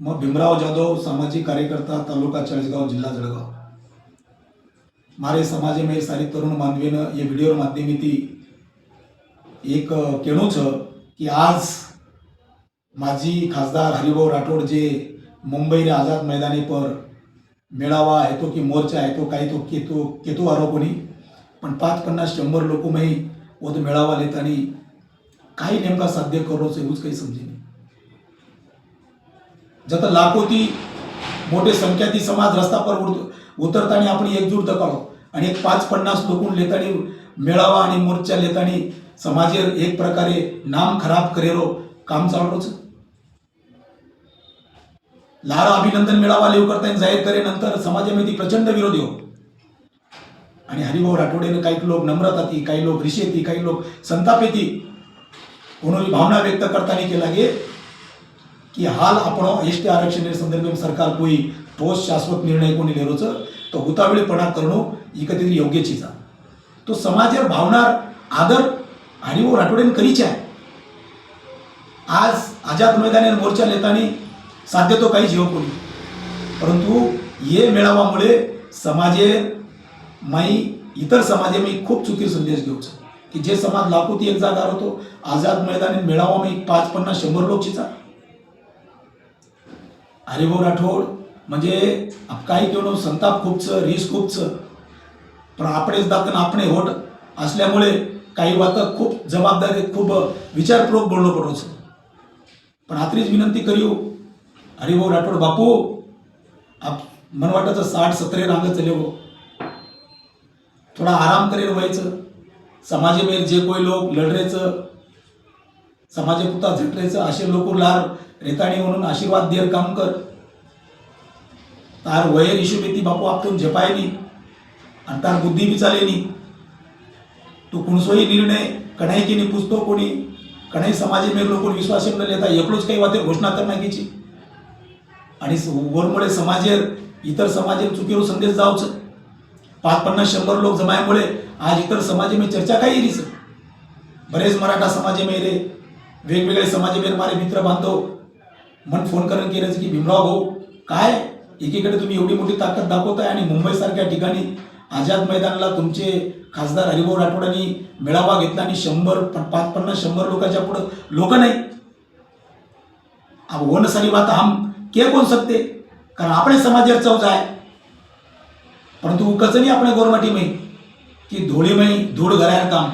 मग भीमराव जाधव सामाजिक कार्यकर्ता तालुका चाळीसगाव जिल्हा जळगाव. मारे समाज मे सारी तरुण मानवीन या व्हिडिओ माध्यमी एक केणूच की आज माजी खासदार हरिभाऊ राठोड जे मुंबई रे आझाद मैदानी पर मेळावा आहे तो की मोर्चा आहे तो काही तो केतो केतो आरोपणी पण पाच पन्नास शंभर लोकमही तो मेळावा लेतानी काही नेमका साध्य करोच एवढंच काही समजेल जत लाखोती मोठे संख्याती समाज रस्ता पर उड- उतरताना आपण एकजूट दकाळो आणि एक पाच पन्नास लोकून लेतानी मेळावा आणि मोर्चा लेतानी समाजेर एक प्रकारे नाम खराब करेरो काम चालूच लारा अभिनंदन मेळावा लेव करता जाहीर करे नंतर समाजामध्ये प्रचंड विरोध येऊ हो. आणि हरिभाऊ राठोडेनं काही लोक नम्रता ती काही लोक रिषेती काही लोक संताप येती कोणी भावना व्यक्त करताना केला गे. की हाल आपण एस टी आरक्षण संदर्भ सरकार कोई ठोस शाश्वत निर्णय कोणी लेरोच तो हुतावेळीपणा करणं एकत्रित योग्य चीज आहे. तो समाजावर भावणार आदर आणि व राठोडेन करीचे आहे. आज आझाद मैदानी मोर्चा नेतानी साध्य तो काही जीव कोणी. परंतु ये मेळावामुळे समाजे माई इतर समाजे मी खूप चुकीर संदेश घेऊचा की जे समाज लाखोती एक जागा होतो आझाद मैदानी मेळावा मी पाच पन्नास शंभर लोकचीचा हरिभाऊ राठोड म्हणजे काही केवळ संताप खूपच रीस खूपच. पण आपणेच दाखन आपणे होट असल्यामुळे काही वात खूप जबाबदारी खूप विचारपूर्वक बोलणं पडोच पण आत्रीच विनंती करू हरिभाऊ राठोड बापू आप मन वाटायचं साठ सत्तरे रांग चले हो थोडा आराम करेल व्हायचं समाजेमेर जे कोई लोक लढरेचं समाजपुता झटलेचं असे लोक लार रेताणी म्हणून आशीर्वाद देर काम कर. तार वयर हिशोबेती बापू आपतून झेपायनी आणि तार बुद्धी विचारेनी तू कुणसोही निर्णय कणाई की पुसतो कोणी कणाई समाजे मेर लोक विश्वास न लेता एकलोच काही वाते घोषणा करण्याची. आणि वरमुळे समाजेर इतर समाजेर चुकीवर संदेश जाऊच पाच पन्नास शंभर लोक जमायमुळे आज इतर समाजे मी चर्चा काही रिस बरेच मराठा समाजे मेरे वेगवेगळे समाजाबेर माझे मित्र बांधव मन फोन करून केलं की भीमराव भाऊ काय? एकीकडे तुम्ही एवढी मोठी ताकद दाखवताय आणि मुंबईसारख्या ठिकाणी आझाद मैदानाला तुमचे खासदार हरिभाऊ राठोडांनी मेळावा घेतला आणि शंभर पाच पन्नास शंभर लोकांच्या पुढं लोक नाही. वन सारी बात हम के कोण सकते कारण आपले समाजात चौज आहे. परंतु कसं नाही आपल्या गोरमाटी की धुळीमयी धूळ घरायर काम.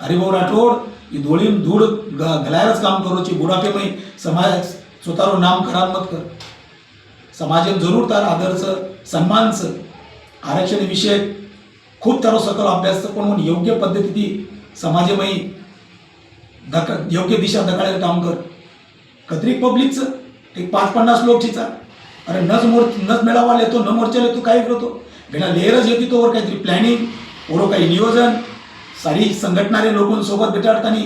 हरिभाऊ राठोड ही धुळीन धूळ ग- घालायलाच काम करूची बुढापेमय समाज स्वतःवर नाम खराब मत कर. समाजात जरूर तार आदरचं सन्मानचं. आरक्षण विषय खूप तारो सकल अभ्यास पण म्हणून योग्य पद्धती समाजमय धक योग्य दिशा धकाळायला काम कर. कत्रिक पब्लिकचं एक पाच पन्नास लोक चिचा अरे नच मोर नच मेळावा लेतो न मोर्चा लेतो काय करतो. बिना लेअरच येते तोवर काहीतरी प्लॅनिंग ओरो काही नियोजन. सारी संघटणारे लोकांसोबत बेटाडताना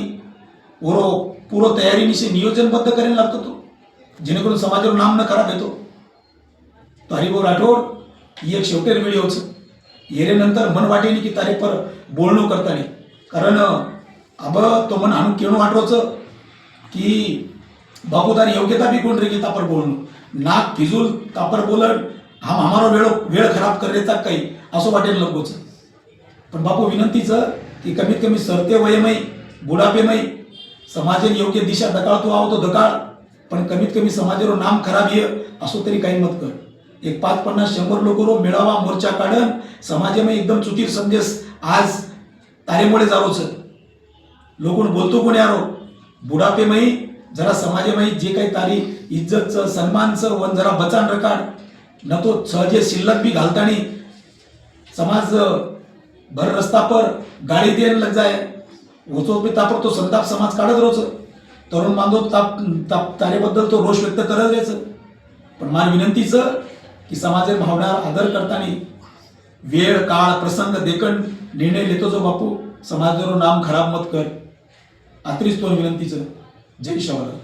ओरो पूर्व तयारीनिशी नियोजनबद्ध करायला लागतो तो जेणेकरून समाजावर नाम न खराब येतो तो हरिभाऊ राठोड ही एक शेवटेर व्हिडिओच येरेनंतर मन वाटेने की तारे पर बोलणं करताना. कारण अब तो मन आणून केणं वाटवचं की बापू तारी योग्यता बी कोण रे की तापर बोलणं. नाक फिजूल तापर बोलण हा हमारो वेळ वेळ खराब करायचा काही असं वाटेल लोकोच. पण बापू विनंतीचं की कमीत कमी सरते वयमय बुढापेमय. समाजेन योग्य दिशा दकाळतो आहो तो दकाळ पण कमीत कमी समाजेरो नाम खराब ये असो तरी काही मत कर. एक पाच पन्नास शंभर लोक रो मेळावा मोर्चा काढन. समाजेमय एकदम चुकीर संदेश आज तारेमुळे जारोच. लोकून बोलतो कोणी आरो बुढापेमयी जरा समाजेमयी जे काही तारी इज्जतचं सन्मानचं वन जरा बचान रकाड न तो सहजे शिल्लक बी घालतानी समाज भर रस्ता पर गाडी देण लग जाय होतो बी तापर तो संताप समाज काढत रोच तरुण बांधव ताप ताप तारेबद्दल तो रोष व्यक्त करत द्यायचं पण मला विनंतीचं की समाजेर भावना आदर करताना वेळ काळ प्रसंग देखण निर्णय लेतो जो बापू। समाजावर नाम खराब मत कर। आत्रीच तो विनंतीचं जय शिवाला